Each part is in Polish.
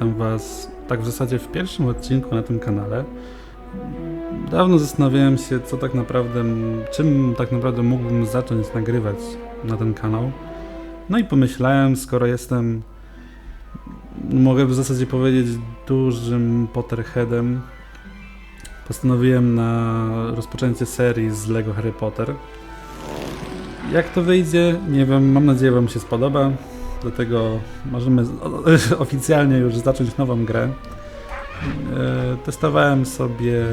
witam Was tak w zasadzie w pierwszym odcinku na tym kanale. Dawno zastanawiałem się, co tak naprawdę, czym tak naprawdę mógłbym zacząć nagrywać na ten kanał. No i pomyślałem, skoro jestem, mogę w zasadzie powiedzieć, dużym Potterheadem, postanowiłem na rozpoczęcie serii z Lego Harry Potter. Jak to wyjdzie, nie wiem, mam nadzieję Wam się spodoba. Dlatego możemy oficjalnie już zacząć nową grę. E, Testowałem sobie,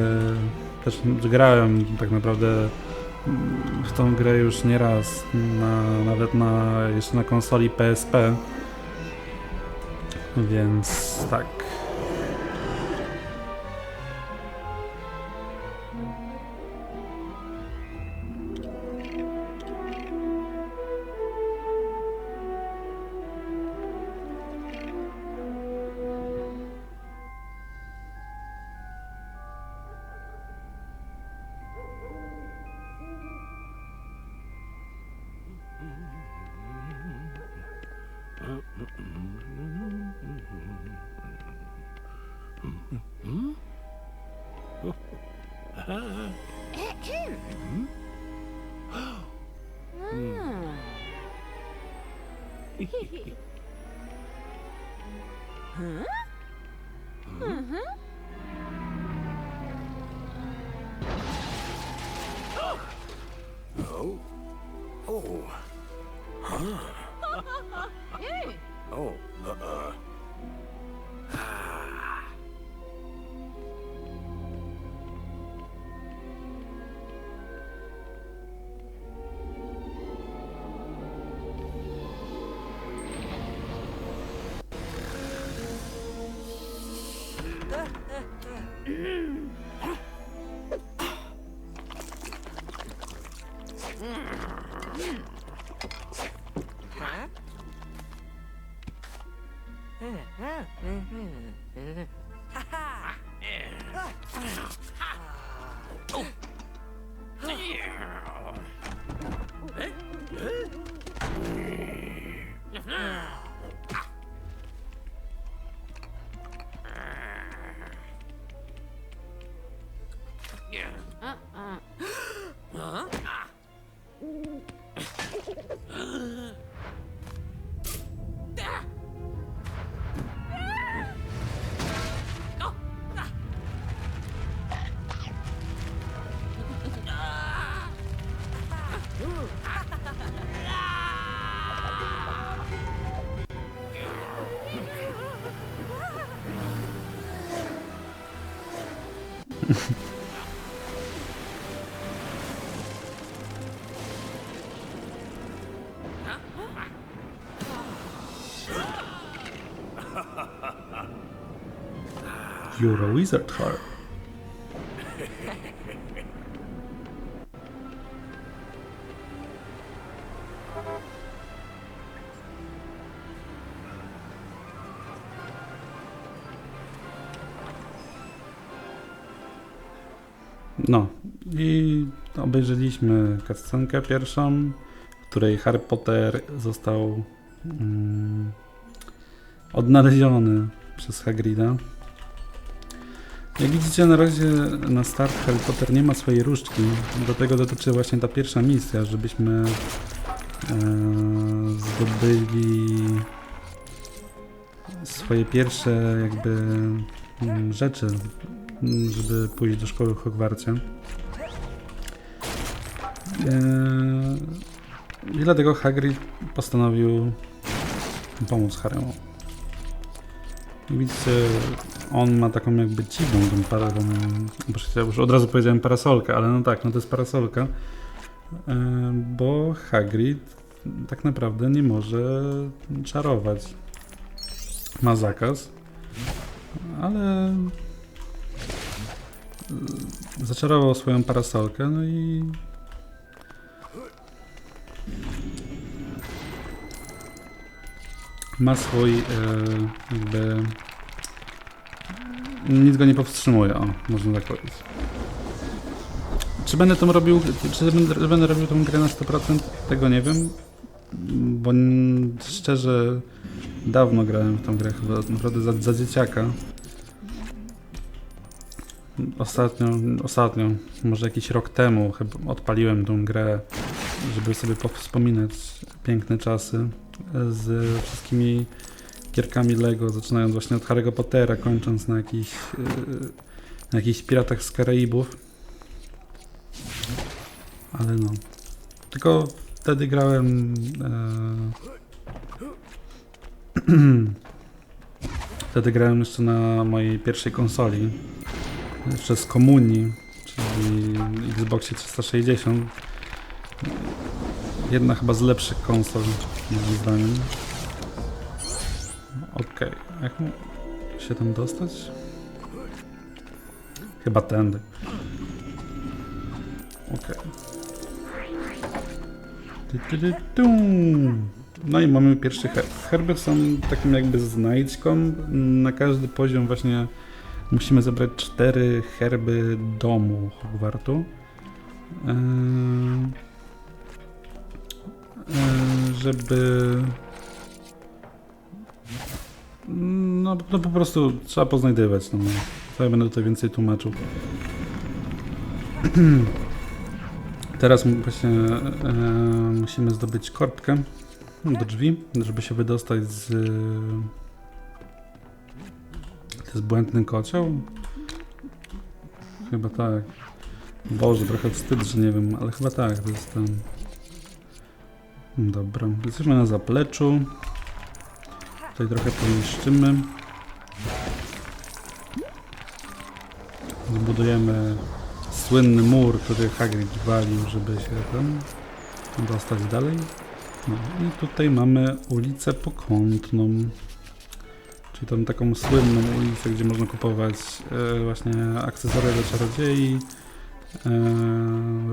też grałem tak naprawdę mm, w tą grę już nie raz, na, nawet na, jeszcze na konsoli PSP. Więc tak. 음? You're a wizard, Harry. No i obejrzeliśmy cutscenkę pierwszą, w której Harry Potter został mm, odnaleziony przez Hagrida. Jak widzicie na razie na start Harry Potter nie ma swojej różdżki, do tego dotyczy właśnie ta pierwsza misja, żebyśmy e, zdobyli swoje pierwsze jakby mm, rzeczy, żeby pójść do szkoły w Hogwarcie. E, I dlatego Hagrid postanowił pomóc Harry'emu. Widzicie, on ma taką jakby dziwną tą parę, tą, ja już od razu powiedziałem parasolkę, ale no tak, no to jest parasolka, e, bo Hagrid tak naprawdę nie może czarować. Ma zakaz, ale e, zaczarował swoją parasolkę, no i ma swój e, jakby nic go nie powstrzymuje, o, można tak powiedzieć. Czy będę tą robił, czy będę, będę robił tą grę na 100%? Tego nie wiem, bo szczerze Dawno grałem w tą grę, chyba naprawdę za, za dzieciaka. Ostatnio, ostatnio, może jakiś rok temu chyba odpaliłem tą grę, żeby sobie powspominać piękne czasy z wszystkimi gierkami Lego, zaczynając właśnie od Harry'ego Pottera, kończąc na jakichś, yy, na jakichś piratach z Karaibów. Ale no. Tylko wtedy grałem. E... wtedy grałem jeszcze na mojej pierwszej konsoli. Jeszcze z komunii, czyli Xboxie 360. Jedna chyba z lepszych konsol, moim zdaniem. Okej, jak mu się tam dostać? Chyba tędy. Okej. Tu. No i mamy pierwszy herb. Herby są takim jakby znajdźką. Na każdy poziom właśnie musimy zebrać cztery herby domu Hogwartu. Eee, żeby no, no po prostu trzeba poznajdywać. No, to ja będę tutaj więcej tłumaczył. Teraz właśnie e, musimy zdobyć korbkę do drzwi, żeby się wydostać z... To jest błędny kocioł? Chyba tak. Boże, trochę wstyd, że nie wiem, ale chyba tak, to jest ten... Dobra, jesteśmy na zapleczu. Tutaj trochę pomieszczymy. Zbudujemy słynny mur, który Hagrid walił, żeby się tam dostać dalej. No i tutaj mamy ulicę Pokątną. Czyli tą taką słynną ulicę, gdzie można kupować e, właśnie akcesoria do czarodziei, e,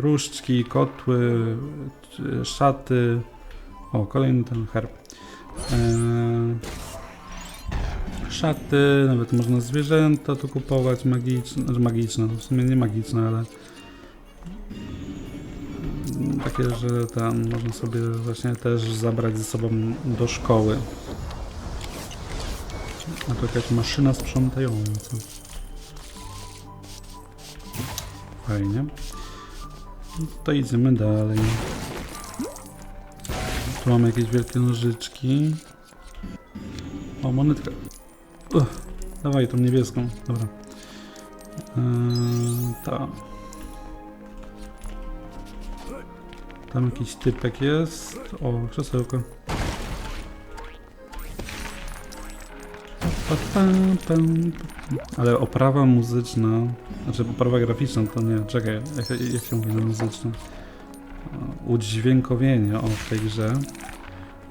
różdżki, kotły, e, szaty. O, kolejny ten herb. Eee, szaty, nawet można zwierzęta tu kupować magiczne, znaczy magiczne, w sumie nie magiczne, ale takie, że tam można sobie właśnie też zabrać ze sobą do szkoły. A to jakaś maszyna sprzątająca. Fajnie. No To idziemy dalej. Tu mamy jakieś wielkie nożyczki. O, monetka. Uch, dawaj tą niebieską. Dobra. Eee, ta. Tam jakiś typek jest. O, krzesełko. Ale oprawa muzyczna, znaczy oprawa graficzna to nie, czekaj, jak, jak się mówi na muzyczną? Udźwiękowienie o, w tej grze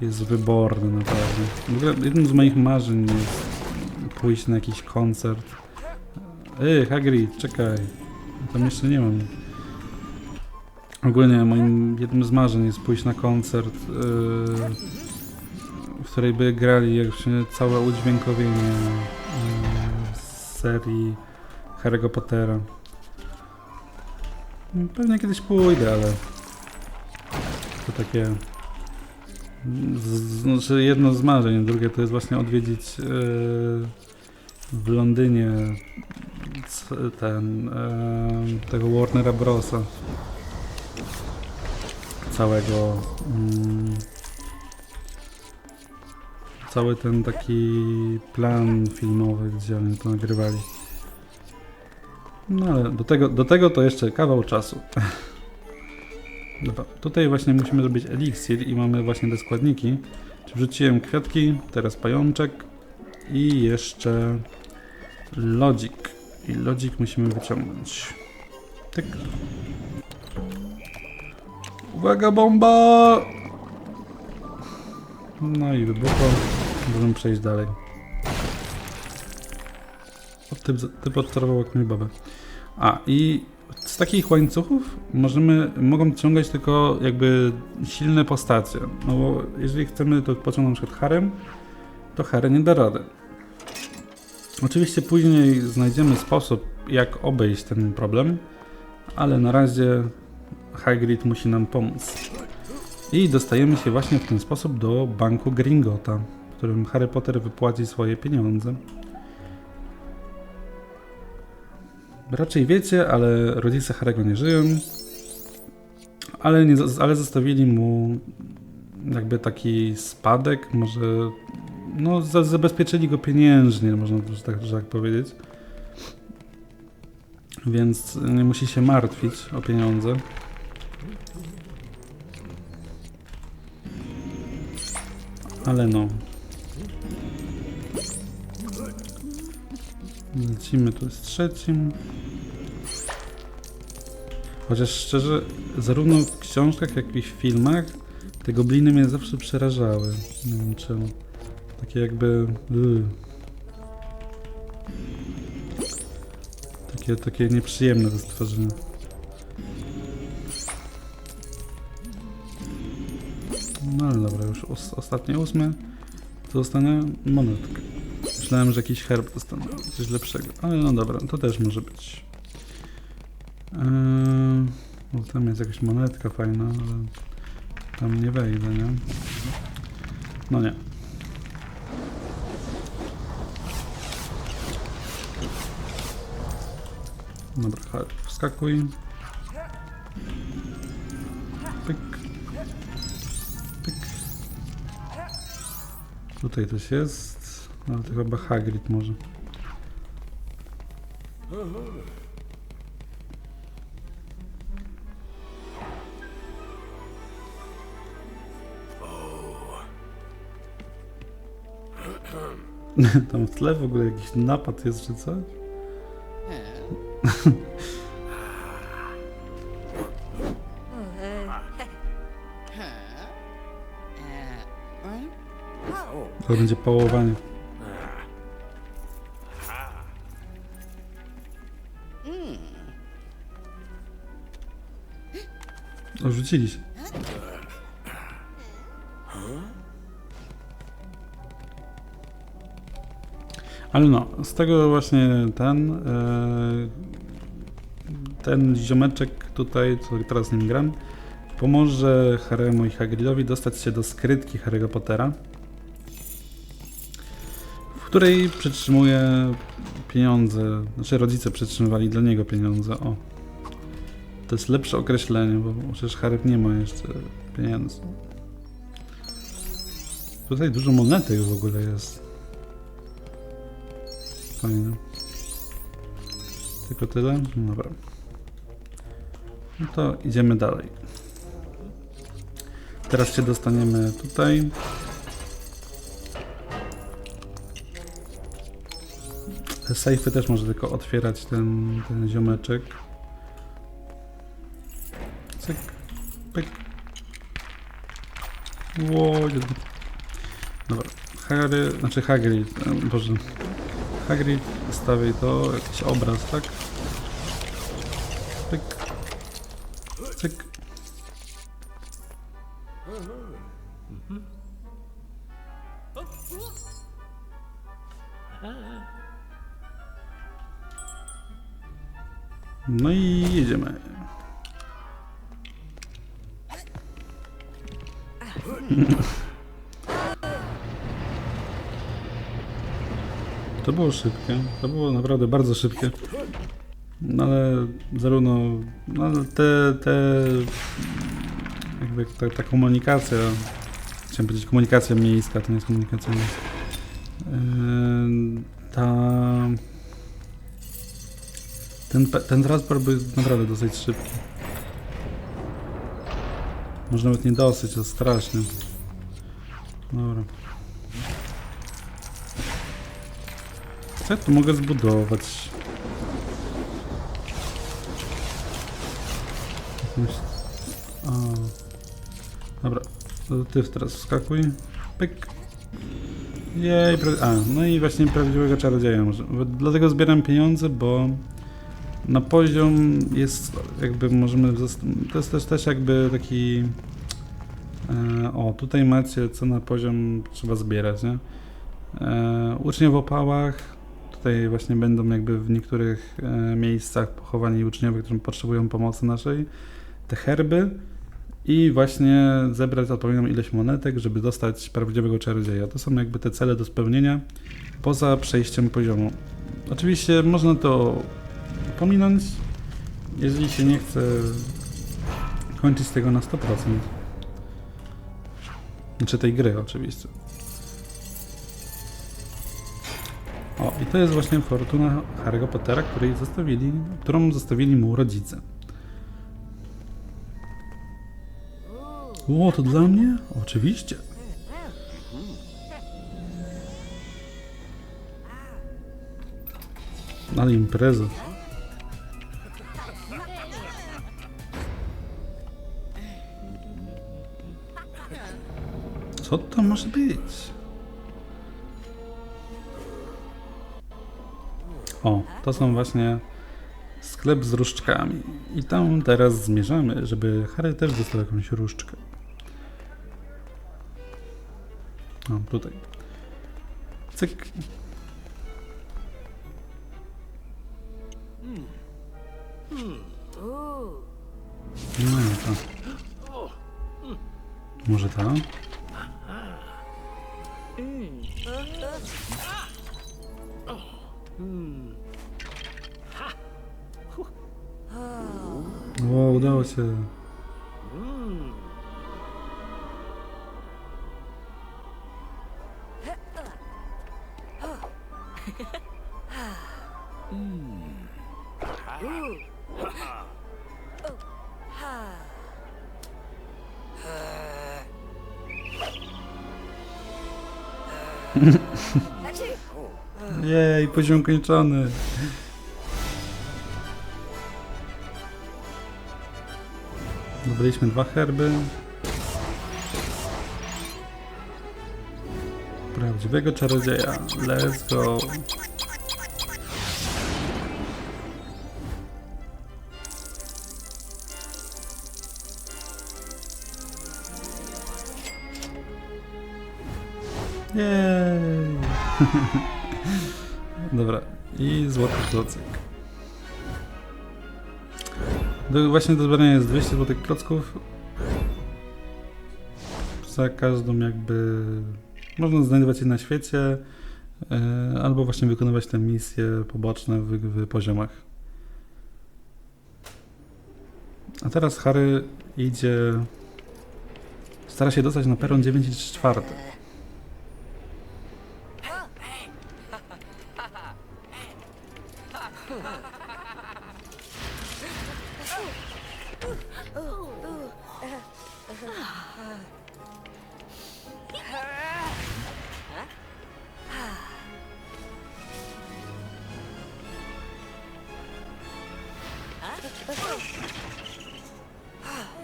jest wyborne naprawdę. W ogóle jednym z moich marzeń jest pójść na jakiś koncert. Ej, Hagrid, czekaj. Tam jeszcze nie mam. Ogólnie moim jednym z marzeń jest pójść na koncert, yy, w której by grali jakby całe udźwiękowienie yy, z serii Harry'ego Pottera. Pewnie kiedyś pójdę, ale takie. z- Znaczy jedno z marzeń, drugie to jest właśnie odwiedzić yy, w Londynie ten yy, tego Warnera Brosa. Całego. mm, cały ten taki plan filmowy, gdzie oni to nagrywali. No ale do tego, do tego to jeszcze kawał czasu. Dobra, tutaj właśnie musimy zrobić eliksir i mamy właśnie te składniki. Czy wrzuciłem kwiatki, teraz pajączek i jeszcze lodzik. I lodzik musimy wyciągnąć. Tyk. Uwaga, bomba! No i wybuchło. Możemy przejść dalej. O, typ, typ odczarował jak mi babę. A, i z takich łańcuchów możemy, mogą ciągać tylko jakby silne postacie. No bo jeżeli chcemy to pociągnąć przykład harem, to Harry nie da rady. Oczywiście później znajdziemy sposób, jak obejść ten problem, ale na razie Hagrid musi nam pomóc. I dostajemy się właśnie w ten sposób do banku Gringota, którym Harry Potter wypłaci swoje pieniądze. Raczej wiecie, ale rodzice Harry'ego nie żyją, ale, nie, ale zostawili mu jakby taki spadek, może no za- zabezpieczyli go pieniężnie, można tak, tak powiedzieć. Więc nie musi się martwić o pieniądze. Ale no. Lecimy tu z trzecim. Chociaż szczerze, zarówno w książkach, jak i w filmach te gobliny mnie zawsze przerażały. Nie wiem czemu. Takie jakby... Yy. Takie, takie nieprzyjemne te stworzenia. No ale dobra, już os ostatnie ósme. To dostanę monetkę. Myślałem, że jakiś herb dostanę, coś lepszego. Ale no dobra, to też może być. Eee, bo tam jest jakaś monetka fajna, ale tam nie wejdę, nie? No nie. Dobra, chodź, wskakuj. Pyk. Pyk. Tutaj coś jest, ale to chyba Hagrid może. Tam w tle w ogóle jakiś napad jest czy coś? Oh. To będzie pałowanie. O, rzucili się. Ale no, z tego właśnie ten e, ten ziomeczek tutaj, co teraz nim gram, pomoże Haremu i Hagridowi dostać się do skrytki Harry'ego Pottera, w której przetrzymuje pieniądze, znaczy rodzice przetrzymywali dla niego pieniądze, o. To jest lepsze określenie, bo przecież Harry nie ma jeszcze pieniędzy. Tutaj dużo monetek w ogóle jest. Fajnie. Tylko tyle? No Dobra. No to idziemy dalej. Teraz się dostaniemy tutaj. Te sejfy też może tylko otwierać ten, ten ziomeczek. Cyk, pyk. Ło, jedno. Dobra. Harry, znaczy Hagrid, e, boże. Hagrid stawi to, jakiś obraz, tak? Pyk. Cyk. No i jedziemy. To było szybkie. To było naprawdę bardzo szybkie. No ale zarówno no, ale te, te jakby ta, ta komunikacja, chciałem powiedzieć komunikacja miejska, to nie jest komunikacja miejska. Yy, ta ten, ten transport był naprawdę dosyć szybki. Może nawet nie dosyć, to strasznie. Dobra. Co ja tu mogę zbudować? A. Dobra, ty teraz wskakuj. Pyk. Jej, a, no i właśnie prawdziwego czarodzieja. Dlatego zbieram pieniądze, bo na poziom jest jakby możemy, to jest też, też jakby taki e, o tutaj macie co na poziom trzeba zbierać, nie? E, ucznie w opałach, tutaj właśnie będą jakby w niektórych e, miejscach pochowani uczniowie, którzy potrzebują pomocy naszej, te herby i właśnie zebrać odpowiednią ilość monetek, żeby dostać prawdziwego czarodzieja. To są jakby te cele do spełnienia poza przejściem poziomu. Oczywiście można to pominąć, jeżeli się nie chce kończyć tego na 100%. Znaczy tej gry oczywiście. O, i to jest właśnie fortuna Harry'ego Pottera, której zostawili, którą zostawili mu rodzice. O, to dla mnie? Oczywiście. Ale impreza. Co to może być? O, to są właśnie sklep z różdżkami. I tam teraz zmierzamy, żeby Harry też dostał jakąś różdżkę. O, tutaj. Cyk. No to. Może ta? 음. 하. 후. 와, udało Jej, poziom kończony. Zdobyliśmy dwa herby. Prawdziwego czarodzieja. Let's go. Jej. Dobra. I złoty klocyk. Do, właśnie do zebrania jest 200 złotych klocków. Za każdą jakby... Można znajdować je na świecie, e, albo właśnie wykonywać te misje poboczne w, w poziomach. A teraz Harry idzie... Stara się dostać na peron 9 i 3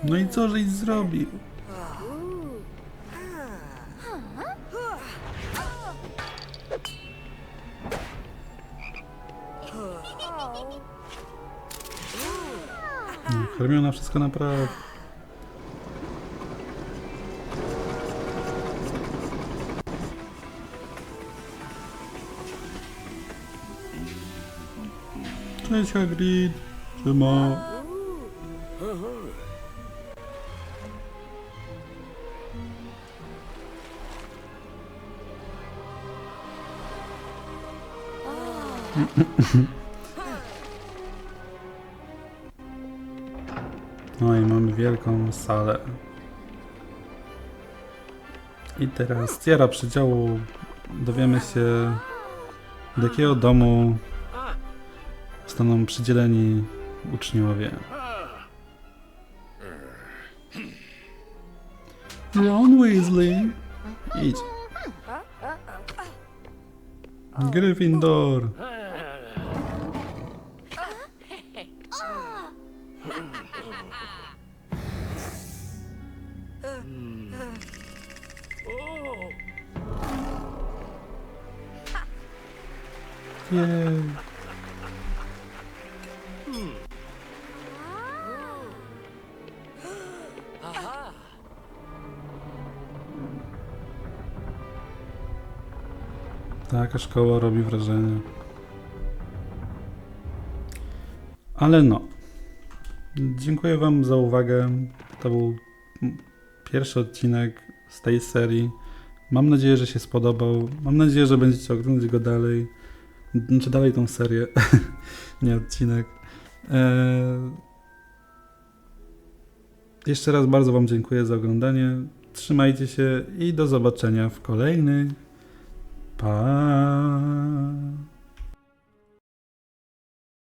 No i co żeś zrobił? Hermiona wszystko naprawi. Cześć Hagrid. Siema. No i mamy wielką salę. I teraz tiara przedziału dowiemy się, do jakiego domu zostaną przydzieleni uczniowie. Ron Weasley. Idź. Gryffindor. Taka szkoła robi wrażenie. Ale no. Dziękuję Wam za uwagę. To był pierwszy odcinek z tej serii. Mam nadzieję, że się spodobał. Mam nadzieję, że będziecie oglądać go dalej. Znaczy dalej tą serię, nie odcinek. Eee... Jeszcze raz bardzo Wam dziękuję za oglądanie. Trzymajcie się i do zobaczenia w kolejnych. Ah.